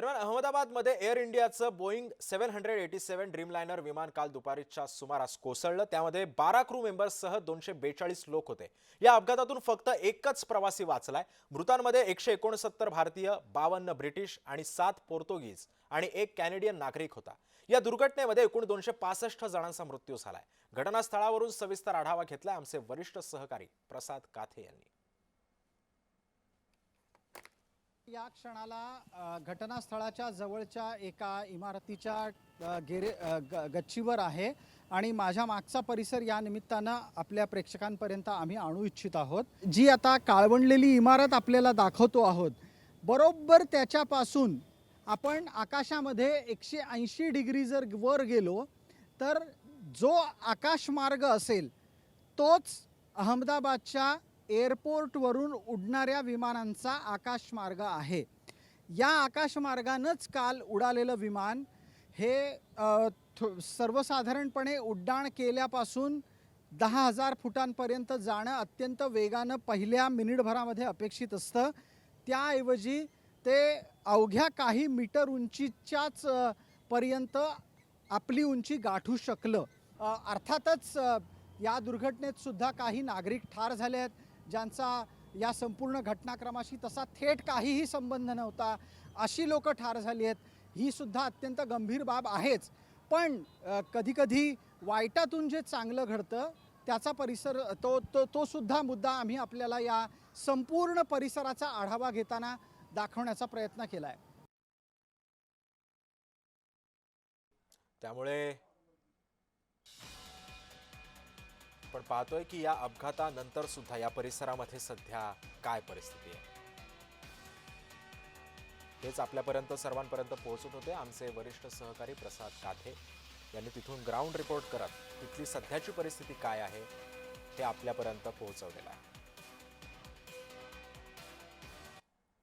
दरम्यान अहमदाबादमध्ये एअर इंडियाचं Boeing seven hundred eighty seven Dreamliner विमान काल दुपारीच्या सुमारास कोसळलं. त्यामध्ये बारा क्रू मेंबर्ससह दोनशे बेचाळीस लोक होते. या अपघातातून फक्त एकच प्रवासी वाचलाय. मृतांमध्ये एकशे एकोणसत्तर भारतीय बावन्न ब्रिटिश आणि सात पोर्तुगीज आणि एक कॅनेडियन नागरिक होता. या दुर्घटनेमध्ये एकूण दोनशे पासष्ट जणांचा मृत्यू झालाय. घटनास्थळावरून सविस्तर आढावा घेतलाय आमचे वरिष्ठ सहकारी प्रसाद काथे यांनी. या क्षणाला घटनास्थळाच्या जवळच्या एका इमारतीच्या गेरे गच्चीवर आहे आणि माझ्या मागचा परिसर या निमित्तानं आपल्या प्रेक्षकांपर्यंत आम्ही आणू इच्छित आहोत. जी आता काळवंडलेली इमारत आपल्याला दाखवतो आहोत बरोबर त्याच्यापासून आपण आकाशामध्ये एकशे ऐंशी डिग्री जर वर गेलो तर जो आकाशमार्ग असेल तोच अहमदाबादच्या एअरपोर्टवरून उडणाऱ्या विमानांचा आकाशमार्ग आहे. या आकाशमार्गानंच काल उडालेलं विमान हे सर्वसाधारणपणे उड्डाण केल्यापासून दहा हजार फुटांपर्यंत जाणं अत्यंत वेगानं पहिल्या मिनिटभरामध्ये अपेक्षित असतं. त्याऐवजी ते अवघ्या काही मीटर उंचीच्याच पर्यंत आपली उंची गाठू शकलं. अर्थातच या दुर्घटनेत सुद्धा काही नागरिक ठार झाले आहेत. ज्यांचा या संपूर्ण घटनाक्रमाशी तसा थेट काहीही संबंध नव्हता अशी लोक ठार झाली आहेत. ही सुद्धा अत्यंत गंभीर बाब आहेच. पण कधीकधी वाईटातून जे चांगलं घडतं त्याचा परिसर तो तो तो सुद्धा मुद्दा आम्ही आपल्याला या संपूर्ण परिसराचा आढावा घेताना दाखवण्याचा प्रयत्न केला आहे त्यामुळे पण पाहतोय की या अपघातानंतर सुद्धा या परिसरामध्ये सध्या काय परिस्थिती आहे? हेच आपल्यापर्यंत सर्वांपर्यंत पोहोचत होते. आमचे वरिष्ठ सहकारी प्रसाद काथे यांनी तिथून ग्राउंड रिपोर्ट करत तिथली सध्याची परिस्थिती काय आहे हे आपल्यापर्यंत पोहोचवलेलं आहे.